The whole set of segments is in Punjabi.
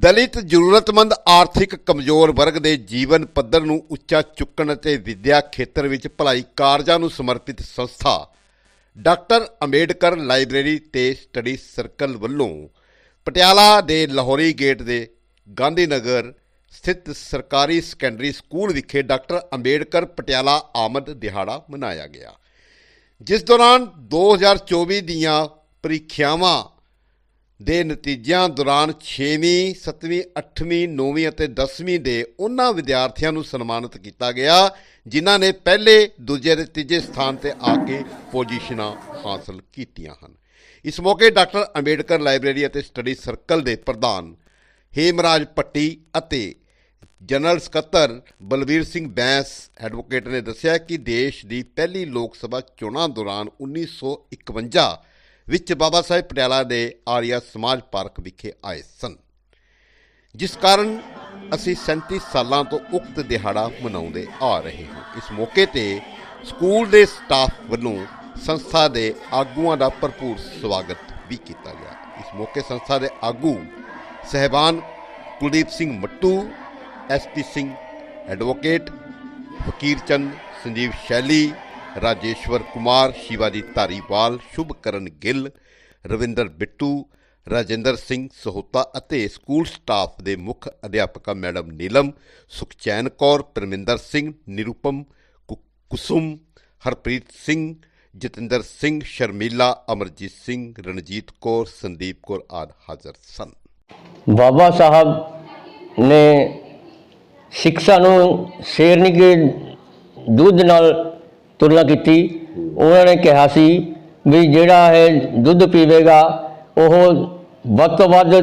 ਦਲਿਤ ਜ਼ਰੂਰਤਮੰਦ ਆਰਥਿਕ ਕਮਜ਼ੋਰ ਵਰਗ ਦੇ ਜੀਵਨ ਪੱਧਰ ਨੂੰ ਉੱਚਾ ਚੁੱਕਣ ਅਤੇ ਵਿਦਿਆ ਖੇਤਰ ਵਿੱਚ ਭਲਾਈ ਕਾਰਜਾਂ ਨੂੰ ਸਮਰਪਿਤ ਸੰਸਥਾ ਡਾਕਟਰ ਅੰਬੇਡਕਰ ਲਾਇਬ੍ਰੇਰੀ ਤੇ ਸਟੱਡੀ ਸਰਕਲ ਵੱਲੋਂ ਪਟਿਆਲਾ ਦੇ ਲਾਹੌਰੀ ਗੇਟ ਦੇ ਗਾਂਧੀ ਨਗਰ ਸਥਿਤ ਸਰਕਾਰੀ ਸੈਕੰਡਰੀ ਸਕੂਲ ਵਿਖੇ ਡਾਕਟਰ ਅੰਬੇਡਕਰ ਪਟਿਆਲਾ ਆਮਦ ਦਿਹਾੜਾ ਮਨਾਇਆ ਗਿਆ, ਜਿਸ ਦੌਰਾਨ 2024 ਦੀਆਂ ਪ੍ਰੀਖਿਆਵਾਂ ਦੇ ਨਤੀਜਿਆਂ ਦੌਰਾਨ 6ਵੀਂ 7ਵੀਂ 8ਵੀਂ 9ਵੀਂ ਅਤੇ 10ਵੀਂ ਦੇ ਉਹਨਾਂ ਵਿਦਿਆਰਥੀਆਂ ਨੂੰ ਸਨਮਾਨਿਤ ਕੀਤਾ ਗਿਆ, ਜਿਨ੍ਹਾਂ ਨੇ ਪਹਿਲੇ, ਦੂਜੇ ਅਤੇ ਤੀਜੇ ਸਥਾਨ ਤੇ ਆ ਕੇ ਪੋਜੀਸ਼ਨਾਂ ਹਾਸਲ ਕੀਤੀਆਂ ਹਨ। ਇਸ ਮੌਕੇ ਡਾਕਟਰ ਅੰਬੇਡਕਰ ਲਾਇਬ੍ਰੇਰੀ ਅਤੇ ਸਟੱਡੀ ਸਰਕਲ ਦੇ ਪ੍ਰਧਾਨ ਹੇਮਰਾਜ ਪੱਟੀ ਅਤੇ ਜਨਰਲ ਸਕੱਤਰ ਬਲਵੀਰ ਸਿੰਘ ਬੈਂਸ ਐਡਵੋਕੇਟ ਨੇ ਦੱਸਿਆ ਕਿ ਦੇਸ਼ ਦੀ ਪਹਿਲੀ ਲੋਕ ਸਭਾ ਚੋਣਾਂ ਦੌਰਾਨ 1951 ਵਿੱਚ ਬਾਬਾ ਸਾਹਿਬ ਪਟਿਆਲਾ ਦੇ ਆਰੀਆ ਸਮਾਜ ਪਾਰਕ ਵਿਖੇ ਆਏ ਸਨ। ਜਿਸ ਕਾਰਨ ਅਸੀਂ 37 ਸਾਲਾਂ ਤੋਂ ਉਕਤ ਦਿਹਾੜਾ ਮਨਾਉਂਦੇ ਆ ਰਹੇ ਹਾਂ। ਇਸ ਮੌਕੇ ਤੇ ਸਕੂਲ ਦੇ ਸਟਾਫ ਵੱਲੋਂ ਸੰਸਥਾ ਦੇ ਆਗੂਆਂ ਦਾ ਭਰਪੂਰ ਸਵਾਗਤ ਵੀ ਕੀਤਾ ਗਿਆ। ਇਸ ਮੌਕੇ ਸੰਸਥਾ ਦੇ ਆਗੂ ਸਹਿਬਾਨ ਕੁਲਦੀਪ ਸਿੰਘ ਮੱਟੂ ਐਸਪੀ ਸਿੰਘ ਐਡਵੋਕੇਟ ਫਕੀਰ ਚੰਦ ਸੰਜੀਵ ਸ਼ੈਲੀ ਰਾਜੇਸ਼ਵਰ ਕੁਮਾਰ, ਸ਼ਿਵਾਜੀ ਧਾਰੀਵਾਲ, ਸ਼ੁਭਕਰਨ ਗਿੱਲ, ਰਵਿੰਦਰ ਬਿੱਟੂ, ਰਾਜਿੰਦਰ ਸਿੰਘ ਸਹੋਤਾ ਅਤੇ ਸਕੂਲ ਸਟਾਫ ਦੇ ਮੁੱਖ ਅਧਿਆਪਕਾ ਮੈਡਮ ਨੀਲਮ, ਸੁਖਚੈਨ ਕੌਰ, ਪਰਮਿੰਦਰ ਸਿੰਘ, ਨਿਰੂਪਮ ਕੁਸੁਮ, ਹਰਪ੍ਰੀਤ ਸਿੰਘ, ਜਤਿੰਦਰ ਸਿੰਘ, ਸ਼ਰਮੀਲਾ, ਅਮਰਜੀਤ ਸਿੰਘ, ਰਣਜੀਤ ਕੌਰ, ਸੰਦੀਪ ਕੌਰ ਆਦਿ ਹਾਜ਼ਰ ਸਨ। ਬਾਬਾ ਸਾਹਿਬ ਨੇ ਸਿੱਖਾਂ ਨੂੰ ਸ਼ੇਰਨੀ ਦੇ ਦੁੱਧ ਨਾਲ ਤੁਲਨਾ ਕੀਤੀ। ਉਹਨਾਂ ਨੇ ਕਿਹਾ ਸੀ ਵੀ ਜਿਹੜਾ ਇਹ ਦੁੱਧ ਪੀਵੇਗਾ, ਉਹ ਵੱਧ ਤੋਂ ਵੱਧ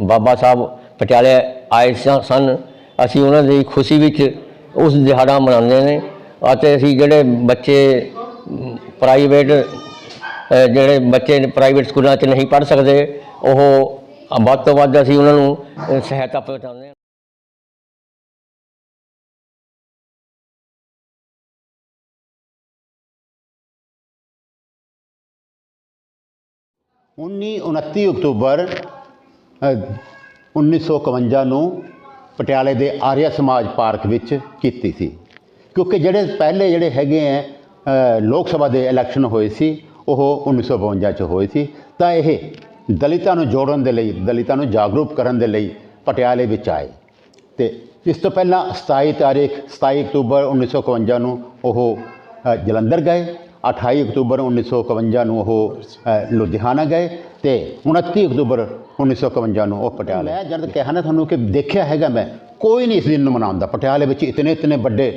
ਬਾਬਾ ਸਾਹਿਬ ਪਟਿਆਲੇ ਆਏ ਸਨ ਅਸੀਂ ਉਹਨਾਂ ਦੀ ਖੁਸ਼ੀ ਵਿੱਚ ਉਸ ਦਿਹਾੜਾ ਮਨਾਉਂਦੇ ਨੇ ਅਤੇ ਅਸੀਂ ਜਿਹੜੇ ਬੱਚੇ ਪ੍ਰਾਈਵੇਟ ਜਿਹੜੇ ਬੱਚੇ ਪ੍ਰਾਈਵੇਟ ਸਕੂਲਾਂ 'ਚ ਨਹੀਂ ਪੜ੍ਹ ਸਕਦੇ ਉਹ ਵੱਧ ਤੋਂ ਵੱਧ ਅਸੀਂ ਉਹਨਾਂ ਨੂੰ ਸਹਾਇਤਾ ਪਹੁੰਚਾਉਂਦੇ ਹਾਂ। ਉਨੀ 29 ਅਕਤੂਬਰ ਅ, 1951 ਨੂੰ ਪਟਿਆਲੇ ਦੇ ਆਰੀਆ ਸਮਾਜ ਪਾਰਕ ਵਿੱਚ ਕੀਤੀ ਸੀ। ਕਿਉਂਕਿ ਜਿਹੜੇ ਪਹਿਲੇ ਜਿਹੜੇ ਹੈਗੇ ਆ ਲੋਕ ਸਭਾ ਦੇ ਇਲੈਕਸ਼ਨ ਹੋਏ ਸੀ, ਉਹ 1952 ਚ ਹੋਏ ਸੀ। ਤਾਂ ਇਹ ਦਲਿਤਾਂ ਨੂੰ ਜੋੜਨ ਦੇ ਲਈ, ਦਲਿਤਾਂ ਨੂੰ ਜਾਗਰੂਕ ਕਰਨ ਦੇ ਲਈ ਪਟਿਆਲੇ ਵਿੱਚ ਆਏ। ਤੇ ਇਸ ਤੋਂ ਪਹਿਲਾਂ 27 ਤਾਰੀਖ 27 ਅਕਤੂਬਰ 1951 ਨੂੰ ਉਹ ਜਲੰਧਰ ਗਏ। 28 ਅਕਤੂਬਰ 1951 ਨੂੰ ਉਹ ਲੁਧਿਆਣਾ ਗਏ। ਤੇ 29 ਅਕਤੂਬਰ 1951 ਨੂੰ ਉਹ ਪਟਿਆਲੇ। ਮੈਂ ਜਦ ਕਿਹਾ ਨਾ ਤੁਹਾਨੂੰ ਕਿ ਦੇਖਿਆ ਹੈਗਾ ਮੈਂ, ਕੋਈ ਨਹੀਂ ਇਸ ਦਿਨ ਨੂੰ ਮਨਾਉਂਦਾ। ਪਟਿਆਲੇ ਵਿੱਚ ਇਤਨੇ ਇਤਨੇ ਵੱਡੇ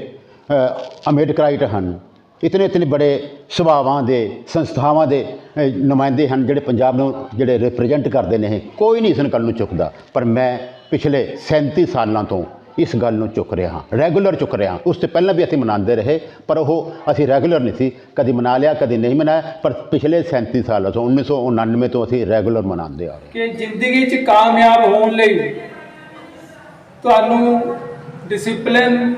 ਅੰਬੇਡਕਰਾਈਟ ਹਨ। ਇਤਨੇ ਇਤਨੇ ਬੜੇ ਸੁਭਾਵਾਂ ਦੇ, ਸੰਸਥਾਵਾਂ ਦੇ ਨੁਮਾਇੰਦੇ ਹਨ ਜਿਹੜੇ ਪੰਜਾਬ ਨੂੰ ਜਿਹੜੇ ਰਿਪਰੈਜ਼ੈਂਟ ਕਰਦੇ ਨੇ ਇਹ। ਕੋਈ ਨਹੀਂ ਇਸ ਗੱਲ ਨੂੰ ਚੁੱਕਦਾ। ਪਰ ਮੈਂ ਪਿਛਲੇ 37 ਸਾਲਾਂ ਤੋਂ ਇਸ ਗੱਲ ਨੂੰ ਚੁੱਕ ਰਿਹਾ ਹਾਂ ਰੈਗੂਲਰ ਚੁੱਕ ਰਿਹਾ ਉਸ ਤੋਂ ਪਹਿਲਾਂ ਵੀ ਅਸੀਂ ਮਨਾਉਂਦੇ ਰਹੇ, ਪਰ ਉਹ ਅਸੀਂ ਰੈਗੂਲਰ ਨਹੀਂ ਸੀ। ਕਦੀ ਮਨਾ ਲਿਆ, ਕਦੀ ਨਹੀਂ ਮਨਾਇਆ, ਪਰ ਪਿਛਲੇ 37 ਸਾਲਾਂ ਤੋਂ 1999 ਤੋਂ ਅਸੀਂ ਰੈਗੂਲਰ ਮਨਾਉਂਦੇ ਆ ਰਹੇ ਕਿ ਜ਼ਿੰਦਗੀ 'ਚ ਕਾਮਯਾਬ ਹੋਣ ਲਈ ਤੁਹਾਨੂੰ ਡਿਸਪਲਿਨ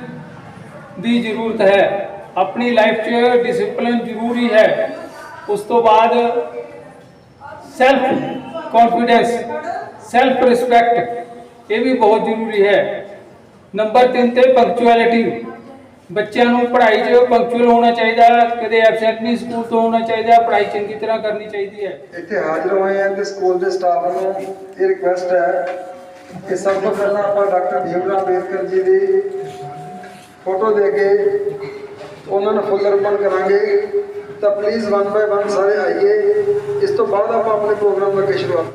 ਦੀ ਜ਼ਰੂਰਤ ਹੈ। ਆਪਣੀ ਲਾਈਫ 'ਚ ਡਿਸਪਲਿਨ ਜ਼ਰੂਰੀ ਹੈ। ਉਸ ਤੋਂ ਬਾਅਦ ਸੈਲਫ ਕੌਨਫੀਡੈਂਸ ਸੈਲਫ ਰਿਸਪੈਕਟ ਇਹ ਵੀ ਬਹੁਤ ਜ਼ਰੂਰੀ ਹੈ। ਨੰਬਰ 3 ਤੇ ਪੰਕਚੁਅਲਿਟੀ ਬੱਚਿਆਂ ਨੂੰ ਪੜ੍ਹਾਈ 'ਚ ਪੰਕਚੁਅਲ ਹੋਣਾ ਚਾਹੀਦਾ, ਕਦੇ ਐਬਸੈਂਟ ਨਹੀਂ ਸਕੂਲ ਤੋਂ ਹੋਣਾ ਚਾਹੀਦਾ, ਪੜ੍ਹਾਈ ਚੰਗੀ ਤਰ੍ਹਾਂ ਕਰਨੀ ਚਾਹੀਦੀ ਹੈ। ਇੱਥੇ ਹਾਜ਼ਰ ਹੋਏ ਹਨ ਤੇ ਸਕੂਲ ਦੇ ਸਟਾਫ ਨੂੰ ਇਹ ਰਿਕੁਐਸਟ ਹੈ ਕਿ ਸਭ ਤੋਂ ਪਹਿਲਾਂ ਆਪਾਂ ਡਾਕਟਰ ਭੀਮ ਰਾਓ ਅੰਬੇਦਕਰ ਜੀ ਦੀ ਫੋਟੋ ਦੇ ਕੇ ਉਹਨਾਂ ਨੂੰ ਫੁੱਲ ਅਰਪਣ ਕਰਾਂਗੇ। ਤਾਂ ਪਲੀਜ਼ ਵਨ ਬਾਏ ਵਨ ਸਾਰੇ ਆਈਏ। ਇਸ ਤੋਂ ਬਾਅਦ ਆਪਾਂ ਆਪਣੇ ਪ੍ਰੋਗਰਾਮ ਅੱਗੇ ਸ਼ੁਰੂਆਤ